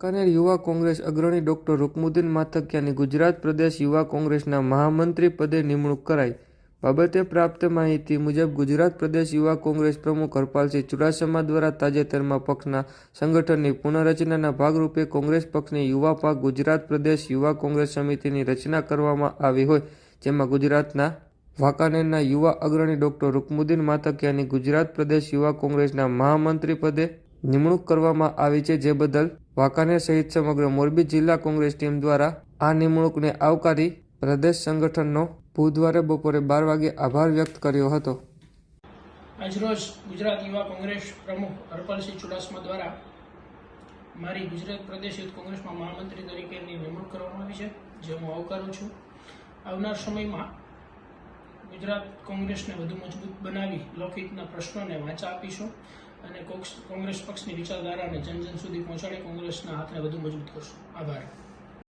વાંકાનેર યુવા કોંગ્રેસ અગ્રણી ડોક્ટર રૂકમુદ્દીન માથકિયાની ગુજરાત પ્રદેશ યુવા કોંગ્રેસના મહામંત્રી પદે નિમણૂક કરાઈ. બાબતે પ્રાપ્ત માહિતી મુજબ ગુજરાત પ્રદેશ યુવા કોંગ્રેસ પ્રમુખ હરપાલસિંહ ચુડાસમા દ્વારા તાજેતરમાં પક્ષના સંગઠનની પુનઃરચનાના ભાગરૂપે કોંગ્રેસ પક્ષની યુવા પાક ગુજરાત પ્રદેશ યુવા કોંગ્રેસ સમિતિની રચના કરવામાં આવી હોય, જેમાં ગુજરાતના વાંકાનેરના યુવા અગ્રણી ડોક્ટર રૂકમુદ્દીન માથકિયાની ગુજરાત પ્રદેશ યુવા કોંગ્રેસના મહામંત્રી પદે નિમણૂક કરવામાં આવી છે જે બદલ વાંકાનેર સહિત સમગ્ર મોરબી જિલ્લા કોંગ્રેસ ટીમ દ્વારા આ નિમણૂકને આવકારી પ્રદેશ સંગઠનનો બુધવારે બપોરે બાર વાગે આભાર વ્યક્ત કર્યો હતો. આજરોજ ગુજરાત યુવા કોંગ્રેસ પ્રમુખ હરપાલસિંહ ચુડાસમા દ્વારા મારી ગુજરાત પ્રદેશ યુથ કોંગ્રેસમાં મહામંત્રી તરીકેની નિમણૂક કરવામાં આવી છે, જે હું આવકારું છું. આવનાર સમયમાં ગુજરાત કોંગ્રેસને વધુ મજબૂત બનાવી લોકહિતના પ્રશ્નોને વાંચા આપીશું. અને કોંગ્રેસ પક્ષની વિચારધારાને જન જન સુધી પહોંચાડી કોંગ્રેસના હાથને વધુ મજબૂત કરશું. આભાર.